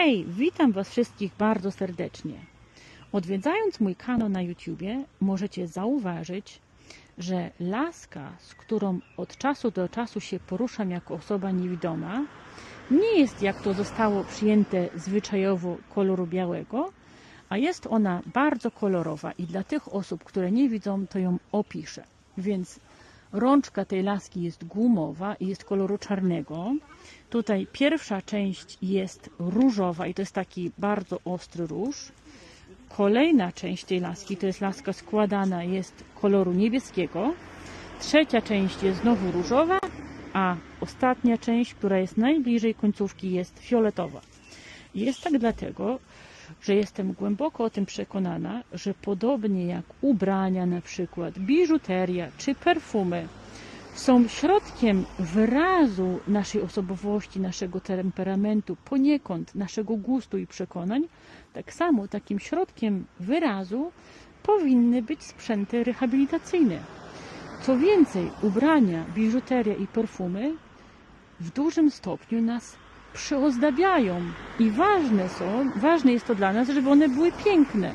Hej, witam Was wszystkich bardzo serdecznie. Odwiedzając mój kanał na YouTubie, możecie zauważyć, że laska, z którą od czasu do czasu się poruszam jako osoba niewidoma, nie jest jak to zostało przyjęte zwyczajowo koloru białego, a jest ona bardzo kolorowa i dla tych osób, które nie widzą, to ją opiszę. Więc rączka tej laski jest gumowa i jest koloru czarnego. Tutaj pierwsza część jest różowa i to jest taki bardzo ostry róż. Kolejna część tej laski to jest laska składana, jest koloru niebieskiego. Trzecia część jest znowu różowa, a ostatnia część, która jest najbliżej końcówki, jest fioletowa. Jest tak dlatego, że jestem głęboko o tym przekonana, że podobnie jak ubrania, na przykład biżuteria czy perfumy, są środkiem wyrazu naszej osobowości, naszego temperamentu, poniekąd naszego gustu i przekonań, tak samo takim środkiem wyrazu powinny być sprzęty rehabilitacyjne. Co więcej, ubrania, biżuteria i perfumy w dużym stopniu nas przyozdabiają i ważne są, ważne jest to dla nas, żeby one były piękne.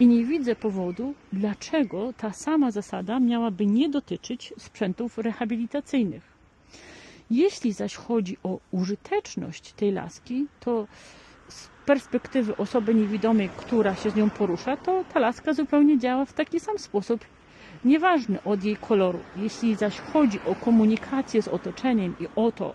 I nie widzę powodu, dlaczego ta sama zasada miałaby nie dotyczyć sprzętów rehabilitacyjnych. Jeśli zaś chodzi o użyteczność tej laski, to z perspektywy osoby niewidomej, która się z nią porusza, to ta laska zupełnie działa w taki sam sposób, nieważny od jej koloru. Jeśli zaś chodzi o komunikację z otoczeniem i o to,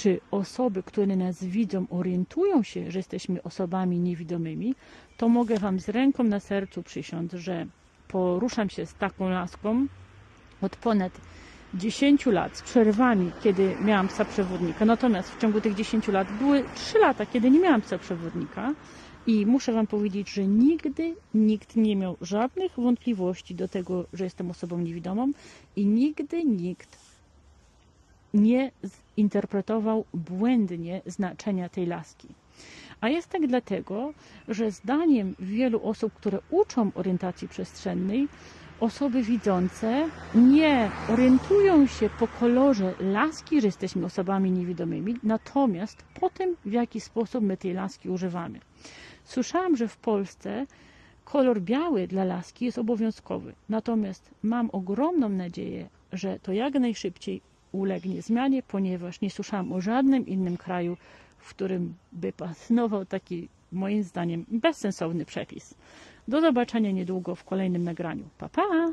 czy osoby, które nas widzą, orientują się, że jesteśmy osobami niewidomymi, to mogę Wam z ręką na sercu przysiąc, że poruszam się z taką laską od ponad 10 lat, z przerwami, kiedy miałam psa przewodnika. Natomiast w ciągu tych 10 lat były 3 lata, kiedy nie miałam psa przewodnika. I muszę Wam powiedzieć, że nigdy nikt nie miał żadnych wątpliwości do tego, że jestem osobą niewidomą i nigdy nikt nie zinterpretował błędnie znaczenia tej laski. A jest tak dlatego, że zdaniem wielu osób, które uczą orientacji przestrzennej, osoby widzące nie orientują się po kolorze laski, że jesteśmy osobami niewidomymi, natomiast po tym, w jaki sposób my tej laski używamy. Słyszałam, że w Polsce kolor biały dla laski jest obowiązkowy, natomiast mam ogromną nadzieję, że to jak najszybciej ulegnie zmianie, ponieważ nie słyszałam o żadnym innym kraju, w którym by pasował taki, moim zdaniem, bezsensowny przepis. Do zobaczenia niedługo w kolejnym nagraniu. Pa, pa!